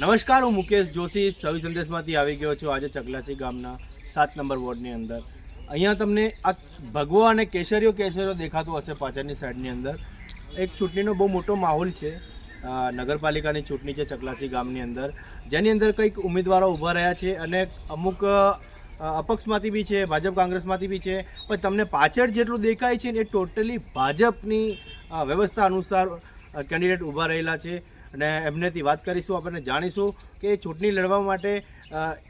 નમસ્કાર, હું મુકેશ જોશી. સવિ સંદેશમાંથી આવી ગયો છું આજે ચકલાસી ગામના સાત નંબર વોર્ડની અંદર. અહીંયા તમને આ ભગવો અને કેસરીઓ કેસરીઓ દેખાતું હશે પાછળની સાઈડની અંદર. એક ચૂંટણીનો બહુ મોટો માહોલ છે. નગરપાલિકાની ચૂંટણી છે ચકલાસી ગામની અંદર. જેની અંદર કંઈક ઉમેદવારો ઊભા રહ્યા છે અને અમુક અપક્ષમાંથી બી છે, ભાજપ, કોંગ્રેસમાંથી બી છે. પણ તમને પાછળ જેટલું દેખાય છે ને એ ટોટલી ભાજપની વ્યવસ્થા અનુસાર કેન્ડિડેટ ઊભા રહેલા છે અને એમનેથી વાત કરીશું આપણને જાણીશું કે ચૂંટણી લડવા માટે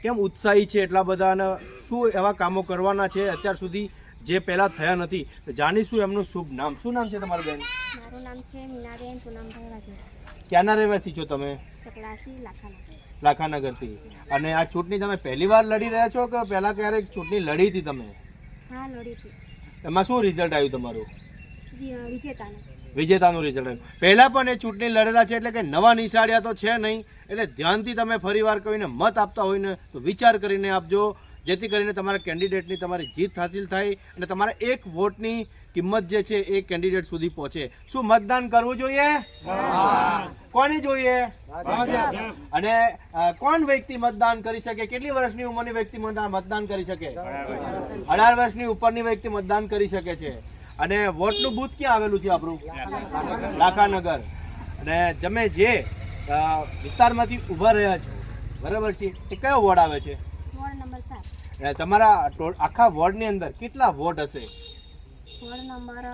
કેમ ઉત્સાહી છે એટલા બધા અને શું એવા કામો કરવાના છે અત્યાર સુધી જે પહેલાં થયા નથી. જાણીશું એમનું શુભ નામ. શું નામ છે તમારું બેન? મારું નામ છે મીનાબેન પૂનમભાઈ વાઘેલા. ક્યાંના રહેવાસી છો તમે? લાખાનગરથી. અને આ ચૂંટણી તમે પહેલી વાર લડી રહ્યા છો કે પહેલાં ક્યારેક ચૂંટણી લડી હતી તમે? હા એમાં શું રિઝલ્ટ આવ્યું તમારું? વિજેતાનું. રિઝલ્ટ આવ્યું. પણ એ ચૂંટણી લડેલા છે એટલે કે નવા નિશાળિયા તો છે નહીં. એટલે ધ્યાનથી તમે ફરીવાર કહીને મત આપતા હોય ને તો વિચાર કરીને આપજો. જેથી કરીને તમારા કેન્ડિડેટની તમારી જીત હાસિલ થાય અને તમારા એક વોટની કિંમત જે છે એ કેન્ડિડેટ સુધી પહોંચે. શું મતદાન કરવું જોઈએ? કોની જોઈએ? અને કોણ વ્યક્તિ મતદાન કરી શકે? કેટલી વર્ષની ઉંમરની વ્યક્તિ મતદાન કરી શકે? અઢાર વર્ષની ઉપરની વ્યક્તિ મતદાન કરી શકે છે. અને વોટનું બૂથ ક્યાં આવેલું છે આપણું? લાખાનગર. અને તમે જે વિસ્તારમાંથી ઊભા રહ્યા છો બરાબર છે? એ કયો વોર્ડ આવે છે? અને તમારા આખા વોર્ડની અંદર કેટલા વોટ હશે? વોર્ડ નંબર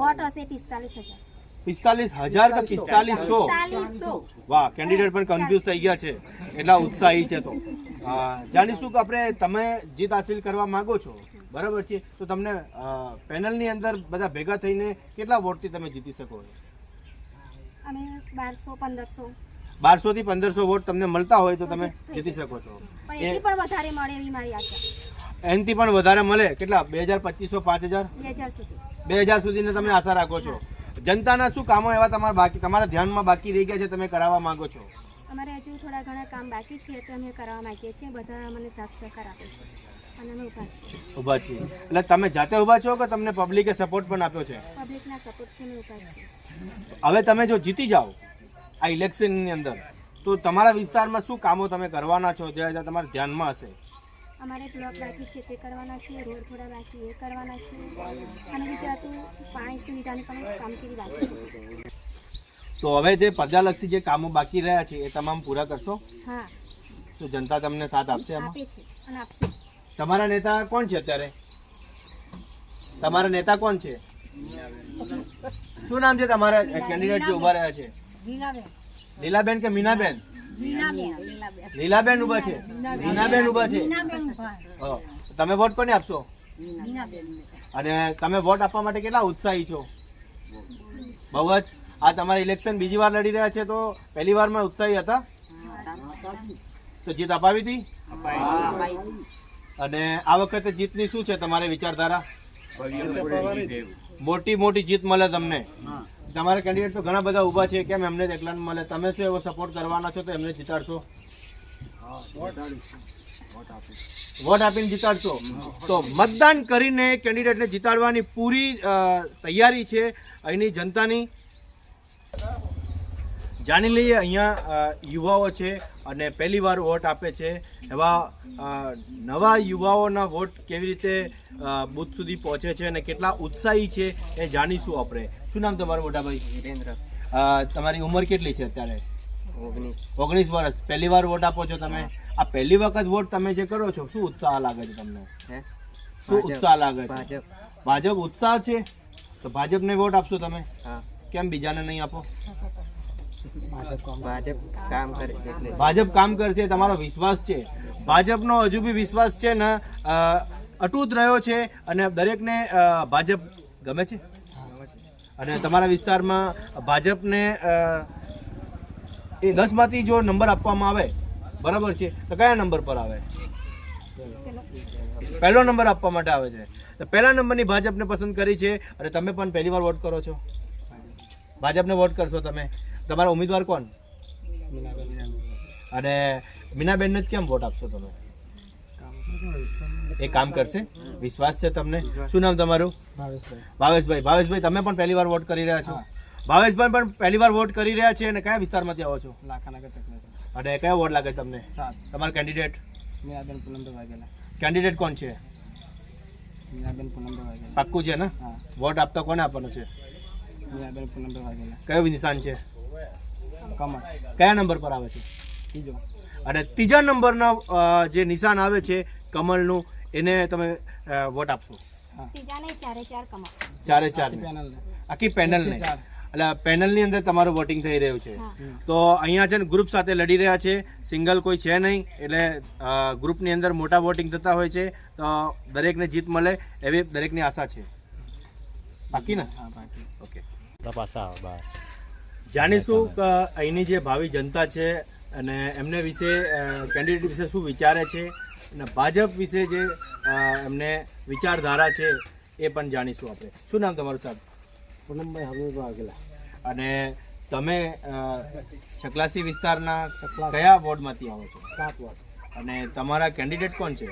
વોટ હશે પિસ્તાલીસ હજાર. પિસ્તાલીસ હજાર કે પિસ્તાલીસો? વાહ કેન્ડિડેટ પણ કન્ફ્યુઝ થઈ ગયા છે. એટલા ઉત્સાહી છે તો. જાણીશું કે આપણે તમે જીત હાસિલ કરવા માંગો છો? બરાબર છે? તો તમને પેનલની અંદર બધા ભેગા થઈને કેટલા વોટથી તમે જીતી શકો અમે બારસો પંદરસો. બારસો થી પંદરસો વોટ તમને મળતા હોય તો તમે જીતી શકો છો. પણ એથી પણ વધારે મળે એવી મારી આશા. એનથી પણ વધારે મળે? કેટલા? બે હજાર પચીસો પાંચ હજાર? બે હજાર સુધી. સુધીને તમે આશા રાખો છો. જનતાના શું કામો એવા તમારા બાકી તમારા ધ્યાનમાં બાકી રહી ગયા છે તમે કરાવવા માંગો છો? અમારે હજુ થોડા ઘણા કામ બાકી છે તો અમે કરવા માંગીએ છીએ. બધા મને સાફ સહકાર આપે છે. ઊભા છીએ. એટલે તમે જાતે ઊભા છો કે તમને પબ્લિકે સપોર્ટ પણ આપ્યો છે? પબ્લિકના સપોર્ટથી અમે હવે તમે જો જીતી જાઓ આ ઇલેક્શનની અંદર તો તમારા વિસ્તારમાં શું કામો તમે કરવાના છો? જે તમારા ધ્યાનમાં હશે. અમારે બ્લોક બાકી છે તે કરવાના છે રોડ થોડા બાકી એ કરવાના છે અને બીજું હતું પાણી સુવિધાની પણ કામગીરી બાકી તો હવે જે પ્રજાલક્ષી જે કામો બાકી રહ્યા છે એ તમામ પૂરા કરશો? હા. તો જનતા તમને સાથ આપશે આપે છે અને આપશે. તમારા નેતા કોણ છે અત્યારે? તમારા નેતા કોણ છે? શું નામ છે તમારા કેન્ડિડેટ જે ઊભા રહ્યા છે? લીલાબેન કે મીનાબેન? લીલાબેન ઊભા છે. મીનાબેન ઊભા છે. તમે વોટ કોને આપશો? અને તમે વોટ આપવા માટે કેટલા ઉત્સાહી છો? બહુ જ. આ તમારે ઇલેક્શન બીજી વાર લડી રહ્યા છે તો પહેલી વારમાં ઉત્સાહી હતા? તો જીત અપાવી હતી? અને આ વખતે જીતની શું છે તમારે વિચારધારા? મોટી મોટી જીત મળે તમને. તમારા કેન્ડિડેટ તો ઘણા બધા ઊભા છે. કેમ એમને એકલા મળે? તમે શું એવો સપોર્ટ કરવાના છો તો એમને જીતાડશો? વોટ આપીને જીતાડશો? તો મતદાન કરીને કેન્ડિડેટને જીતાડવાની પૂરી તૈયારી છે અહીંની જનતાની. જાણી લઈએ અહીંયા યુવાઓ છે અને પહેલી વાર વોટ આપે છે. એવા નવા યુવાઓના વોટ કેવી રીતે બુથ સુધી પહોંચે છે અને કેટલા ઉત્સાહી છે એ જાણીશું આપણે. શું નામ તમારું મોટાભાઈ? વિરેન્દ્ર. તમારી ઉંમર કેટલી છે અત્યારે? ઓગણીસ. ઓગણીસ વર્ષ. પહેલી વાર વોટ આપો છો તમે? આ પહેલી વખત વોટ તમે જે કરો છો શું ઉત્સાહ લાગે છે તમને? હે? શું ઉત્સાહ લાગે છે? ભાજપ. ઉત્સાહ છે? તો ભાજપને વોટ આપશો તમે? કેમ બીજાને નહીં આપો? ભાજપ કામ કરશે, તમારો વિશ્વાસ છે. ભાજપનો હજુ બી વિશ્વાસ છે ને અટૂટ રહ્યો છે અને દરેકને ભાજપ ગમે છે? અને તમારા વિસ્તારમાં ભાજપને એ દસમાંથી જો નંબર આપવામાં આવે, બરાબર છે, તો કયા નંબર પર આવે? પહેલો નંબર આપવા માટે આવે છે. તો પહેલા નંબરની ભાજપને પસંદ કરી છે, અને તમે પણ પહેલી વાર વોટ કરો છો? ભાજપને વોટ કરશો તમે? તમારા ઉમેદવાર કોણ? અને મીનાબેનને જ કેમ વોટ આપશો તમે? એ કામ કરશે? વિશ્વાસ છે તમને? શું નામ તમારું? ભાવેશભાઈ. ભાવેશભાઈ. તમે પણ પહેલી વાર વોટ કરી રહ્યા છો? ભાવેશભાઈ પણ પહેલી વાર વોટ કરી રહ્યા છે અને કયા વિસ્તારમાંથી આવો છો? લાખાનગર અને કયો વોર્ડ લાગે તમને? તમારો કેન્ડિડેટ કેન્ડિડેટ કોણ છે? પાક્કું છે ને? વોટ આપતા કોને આપવાનો છે? કયો નિશાન છે? કમળ કયા નંબર પર આવે છે? ત્રીજો. અને ત્રીજા નંબરના જે નિશાન આવે છે કમળનું એને તમે વોટ આપશો? ચારે ચાર આખી ચારે પેનલ આખી પેનલને. ચાર. એટલે પેનલની અંદર તમારું વોટિંગ થઈ રહ્યું છે. તો અહીંયા છે ને ગ્રુપ સાથે લડી રહ્યા છે. સિંગલ કોઈ છે નહીં. એટલે ગ્રુપની અંદર મોટા વોટિંગ થતા હોય છે. તો દરેકને જીત મળે એવી દરેકની આશા છે. બાકી ને? બાકી. ઓકે તપાસા બહાર જાણીશું કે અહીંની જે ભાવિ જનતા છે અને એમને વિશે કેન્ડિડેટ વિશે શું વિચારે છે અને ભાજપ વિશે જે એમને વિચારધારા છે એ પણ જાણીશું આપણે. શું નામ તમારું સાહેબ? પૂનમભાઈ હમીરભાઈ વાઘેલા. અને તમે ચકલાસી વિસ્તારના કયા વોર્ડમાંથી આવો છો? સાત વોર્ડ. અને તમારા કેન્ડિડેટ કોણ છે?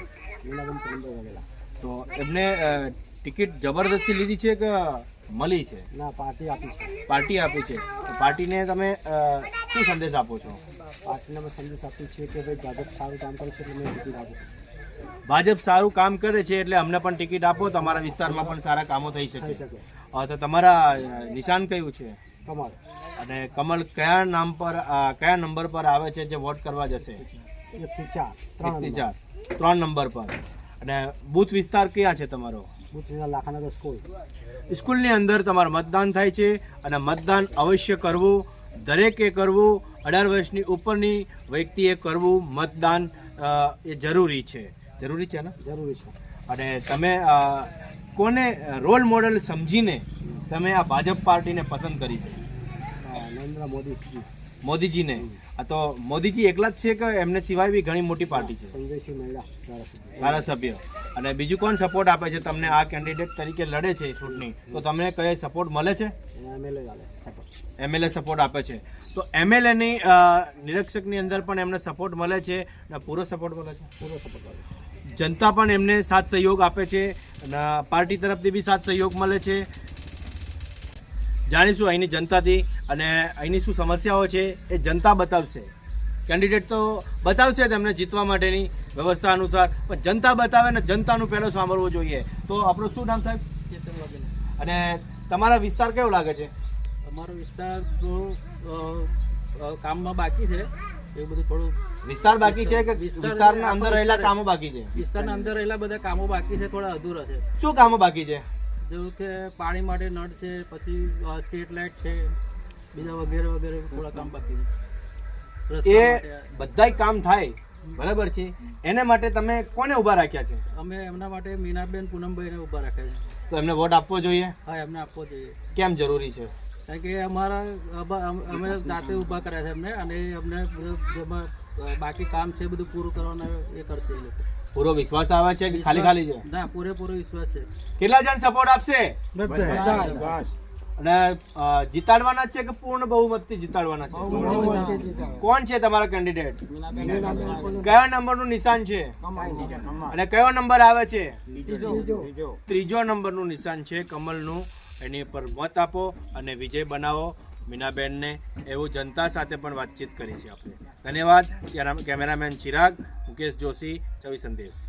તો એમને ટિકિટ જબરદસ્તી લીધી છે કે મળી છે? ના પાર્ટી આપી છે. પાર્ટી આપી છે. પાર્ટીને તમે શું સંદેશ આપો છો? પાર્ટીને અમે સંદેશ આપી છીએ કે ભાઈ ભાજપ સારું કામ કરે છે એટલે ટિકિટ આપો. ભાજપ સારું કામ કરે છે એટલે અમને પણ ટિકિટ આપો તમારા વિસ્તારમાં પણ સારા કામો થઈ શકે. તો તમારા નિશાન કયું છે? કમળ. અને કમલ કયા નામ પર કયા નંબર પર આવે છે જે વોટ કરવા જશે? એકથી ચાર ત્રણ ચાર ત્રણ નંબર પર. અને બૂથ વિસ્તાર ક્યાં છે તમારો? લાખાનગર સ્કૂલ સ્કૂલની અંદર તમારું મતદાન થાય છે અને મતદાન અવશ્ય કરવું દરેકે કરવું અઢાર વર્ષની ઉપરની વ્યક્તિએ કરવું મતદાન એ જરૂરી છે. જરૂરી છે ને? જરૂરી છે. અને તમે કોને રોલ મોડલ સમજીને તમે આ ભાજપ પાર્ટીને પસંદ કરી છે? નરેન્દ્ર મોદી મોદીજીને. આ તો મોદીજી એકલા જ છે કે એમને સિવાય બી ઘણી મોટી પાર્ટી છે? સંજયસિંહ ધારાસભ્ય. અને બીજું કોણ સપોર્ટ આપે છે તમને આ કેન્ડિડેટ તરીકે લડે છે ચૂંટણી? તો તમને કઈ સપોર્ટ મળે છે? એમએલએ સપોર્ટ આપે છે. તો એમએલએની નિરીક્ષકની અંદર પણ એમને સપોર્ટ મળે છે અને પૂરો સપોર્ટ મળે છે? પૂરો સપોર્ટ ચાલે જનતા પણ એમને સાથ સહયોગ આપે છે અને પાર્ટી તરફથી બી સાથ સહયોગ મળે છે. જાણીશું અહીંની જનતાથી અને અહીંની શું સમસ્યાઓ છે એ જનતા બતાવશે. કેન્ડિડેટ તો બતાવશે તેમને જીતવા માટેની વ્યવસ્થા અનુસાર પણ જનતા બતાવે ને જનતાનું પહેલું સાંભળવું જોઈએ. તો આપણું શું નામ સાહેબ? અને તમારા વિસ્તાર કેવો લાગે છે? અમારો વિસ્તાર થોડું અ, કામમાં બાકી છે. એ બધું થોડું વિસ્તાર બાકી છે કે વિસ્તારના અંદર રહેલા કામો બાકી છે? વિસ્તારના અંદર રહેલા બધા કામો બાકી છે થોડા અધૂરા છે. શું કામો બાકી છે? જેવું કે પાણી માટે નળ છે પછી સ્ટ્રીટ લાઇટ છે બીજા વગેરે વગેરે થોડા કામ બાકી છે. એ બધાય કામ થાય બરાબર છે? એને માટે તમે કોને ઊભા રાખ્યા છે? અમે એમના માટે મીનાબેન પૂનમભાઈને ઊભા રાખ્યા છે. તો એમને વોટ આપવો જોઈએ? હા એમને આપવો જોઈએ. કેમ જરૂરી છે? કારણ કે અમારા અમે જાતે ઊભા કર્યા છે એમને અને એમને બધું જેમાં અ, બાકી કામ છે બધું પૂરું કરવાનું એ કરશે એ લોકો. પૂરો વિશ્વાસ આવે છે કે ખાલી ખાલી છે? ના પૂરેપૂરો વિશ્વાસ છે. કેટલા જણ સપોર્ટ આપશે? બધા. અને જીતાડવાના છે કે પૂર્ણ બહુમતથી જીતાડવાના છે? કોણ છે તમારા કેન્ડિડેટ કયા નંબરનું નિશાન છે? અને કયો નંબર આવે છે? ત્રીજો. નંબરનું નિશાન છે કમલનું. એની પર મત આપો અને વિજય બનાવો. મીનાબેનને એવું જનતા સાથે પણ વાતચીત કરી છે આપણે. ધન્યવાદ, કેમેરામેન ચિરાગ, મુકેશ જોશી છવી સંદેશ.